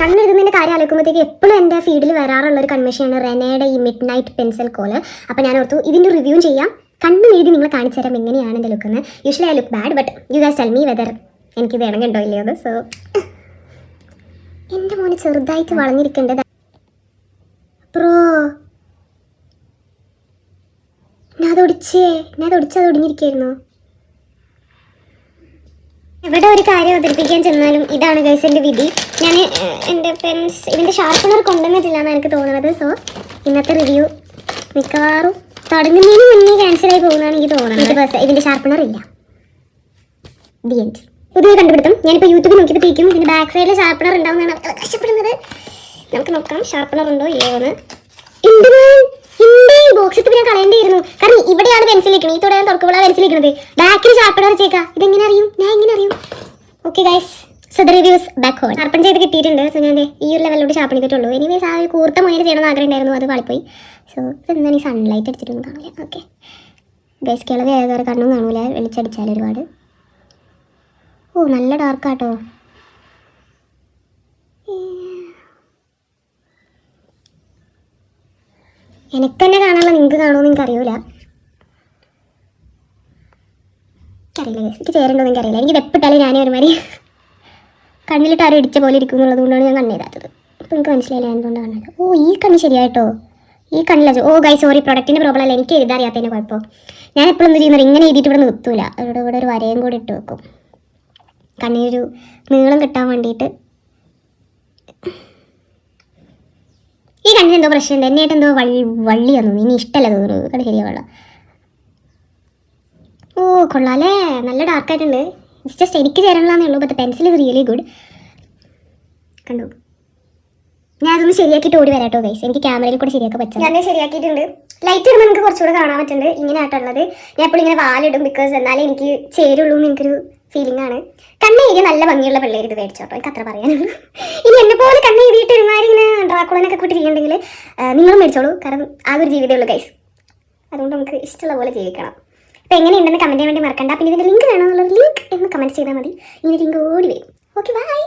കണ്ണെഴുതുന്നതിന്റെ കാര്യം ആലോചിക്കുമ്പോഴത്തേക്ക് എപ്പോഴും എന്റെ ഫീഡിൽ വരാറുള്ള ഒരു കൺവെൻഷനാണ് റെനയുടെ ഈ മിഡ് നൈറ്റ് പെൻസിൽ കോൾ അപ്പോൾ ഞാൻ ഓർത്തു ഇതിന്റെ റിവ്യൂ ചെയ്യാം. കണ്ണു എഴുതി നിങ്ങൾ കാണിച്ചു തരാം എങ്ങനെയാണ് എന്റെ ലുക്ക് എന്ന് usually I look bad but you guys tell me whether എനിക്ക് വേണമെങ്കിൽ ഇല്ലയോ അത് സോ എന്റെ മോന് ചെറുതായിട്ട് വളഞ്ഞിരിക്കേണ്ടത്. പ്രോ ഞാൻ അത് ഒടിച്ചേ. ഞാൻ അത് ഒടിച്ചത് ഒടിഞ്ഞിരിക്കായിരുന്നു. എവിടെ ഒരു കാര്യം അവതരിപ്പിക്കാൻ ചെന്നാലും ഇതാണ് ഗൈസ് എന്റെ വിധി. ഞാൻ എന്റെ പെൻസ് ഇതിന്റെ ഷാർപ്പനർ കൊണ്ടുവന്നിട്ടില്ല എന്നാണ് എനിക്ക് തോന്നുന്നത് സോ ഇന്നത്തെ റിവ്യൂ മിക്കവാറും തുടങ്ങുന്നതിന് മുന്നേ ക്യാൻസലായി പോകുന്നതാണ് എനിക്ക് തോന്നുന്നത് ബസ് ഇതിന്റെ ഷാർപ്പനർ ഇല്ല. ദി എൻഡ് പുതിയ കണ്ടുപിടുത്തം. ഞാനിപ്പോൾ യൂട്യൂബിൽ നോക്കിയപ്പോഴത്തേക്കും ഇതിന്റെ ബാക്ക് സൈഡിൽ ഷാർപ്പനർ ഉണ്ടാവുന്നതാണ്. അവകാശപ്പെടുന്നത് നമുക്ക് നോക്കാം. ഷാർപ്പനർ ഉണ്ടോ ഇല്ലയോ എന്ന് ഇട്ട് ഞാൻ കളയേണ്ടിയിരുന്നു. കാരണം ഇവിടെയാണ് പെൻസിൽ ഇരിക്കുന്നത് ഈ തുടരാൻ തുറക്കുമ്പോഴാണ് പെൻസിൽ ഇരിക്കുന്നത് ബാക്കിൽ ഷാർപ്പനർ വെച്ചേക്കാം ഇതെങ്ങനെ അറിയും? ഞാൻ എങ്ങനെ അറിയും. Okay guys so the reviews back horn sharpen ചെയ്ത് കിട്ടിയിട്ടുണ്ട്. സോ ഞാൻ ഈ ഒരു ലെവലിലോട്ട് ഷാപ്പ് ചെയ്തിട്ടുള്ളൂ. എനിവേസ് ആ ഒരു കൂർത്ത മൊയിൽ ചെയ്യണമെന്ന് ആഗ്രഹം ഉണ്ടായിരുന്നു അത് പാളിപ്പോയി സോ ഇതെന്താണ് ഈ സൺലൈറ്റ് അടിച്ചിട്ടൊന്നും കാണില്ല. ഓക്കെ ഗൈസ് കിളവ് ഏതാറ് കണ്ണും കാണൂല. വെളിച്ചടിച്ചാൽ ഒരുപാട്. ഓ നല്ല ഡാർക്കാട്ടോ എനിക്ക് തന്നെ കാണാനുള്ള നിങ്ങൾക്ക് കാണുമെന്ന് നിങ്ങൾക്ക് അറിയൂല guys. എനിക്ക് ചേരണ്ടോ അറിയില്ല എനിക്ക് വെപ്പിട്ടാലും ഞാൻ ഒരുമാതിരി കണ്ണിലിട്ട് ആരും ഇടിച്ച പോലെ ഇരിക്കും എന്നുള്ളതുകൊണ്ടാണ് ഞാൻ കണ്ണെഴുതാത്തത് അപ്പോൾ നിങ്ങൾക്ക് മനസ്സിലായില്ല എന്തുകൊണ്ടാണ് കണ്ണില്ല ഓ ഈ കണ്ണ് ശരിയായിട്ടോ? ഈ കണ്ണില്ല ഓ ഗൈ സോറി പ്രൊഡക്റ്റിന്റെ പ്രോബ്ലം അല്ല. എനിക്ക് എഴുതാറിയാത്തതിന്റെ കുഴപ്പം. ഞാൻ എപ്പോഴും എന്ത് ചെയ്യുന്നത്? ഇങ്ങനെ എഴുതിയിട്ട് ഇവിടെ നിർത്തൂല. ഇവിടെ ഇവിടെ ഒരു വരയും കൂടി ഇട്ട് വെക്കും. കണ്ണിനൊരു നീളം കിട്ടാൻ വേണ്ടിയിട്ട് ഈ കണ്ണിന് എന്തോ പ്രശ്നമുണ്ട്. എന്നെയായിട്ട് എന്തോ വള്ളി വള്ളി തന്നു ഇനി ഇഷ്ടമല്ല തോന്നുന്നു. കണ്ട് ശരിയാവുള്ള ഓ കൊള്ളാലേ. നല്ല ഡാർക്കായിട്ടുണ്ട് ഇറ്റ്സ് ജസ്റ്റ് എനിക്ക് ചേരാനുള്ളതെന്നേ ഉള്ളൂ but pencil is really good കണ്ടു? ഞാൻ അതൊന്ന് ശരിയാക്കിയിട്ട് ഓടി വരാട്ടോ ഗൈസ് എനിക്ക് ക്യാമറയിൽ കൂടെ ശരിയാക്കാൻ പറ്റും. ഞാൻ ശരിയാക്കിയിട്ടുണ്ട്. ലൈറ്റ് ഇടുമ്പോൾ നിങ്ങൾക്ക് കുറച്ചുകൂടെ കാണാൻ പറ്റുന്നുണ്ട്. ഇങ്ങനെ ആയിട്ടുള്ളത് ഞാൻ എപ്പോഴും ഇങ്ങനെ വാലിടും ബിക്കോസ് എന്നാലേ എനിക്ക് ചേരുള്ളൂ എന്ന് എനിക്കൊരു ഫീലിംഗ് ആണ്. കണ്ണെഴുതി നല്ല ഭംഗിയുള്ള പിള്ളേർ ഇത് മേടിച്ചോട്ടോ. എനിക്ക് അത്ര പറയാനുള്ളൂ. ഇനി എന്നെ പോലെ കണ്ണെഴുതിയിട്ട് ഒരുമാതിരി ഇങ്ങനെ ഡ്രാക്കുളനൊക്കെ കൂട്ടിരിക്കുന്നുണ്ടെങ്കിൽ നിങ്ങളും മേടിച്ചോളൂ. കാരണം ആ ഒരു ജീവിതമേ ഉള്ളൂ ഗൈസ് അതുകൊണ്ട് നമുക്ക് ഇഷ്ടമുള്ള പോലെ ജീവിക്കണം. അപ്പോൾ എങ്ങനെയുണ്ടെന്ന് കമന്റ് ചെയ്യാൻ വേണ്ടി മറക്കണ്ട. പിന്നെ ഇതിന്റെ ലിങ്ക് വേണമെന്നുള്ള ലിങ്ക് എന്ന് കമന്റ് ചെയ്താൽ മതി. ഇങ്ങനെ ലിങ്ക് ഓടി വരും. Okay bye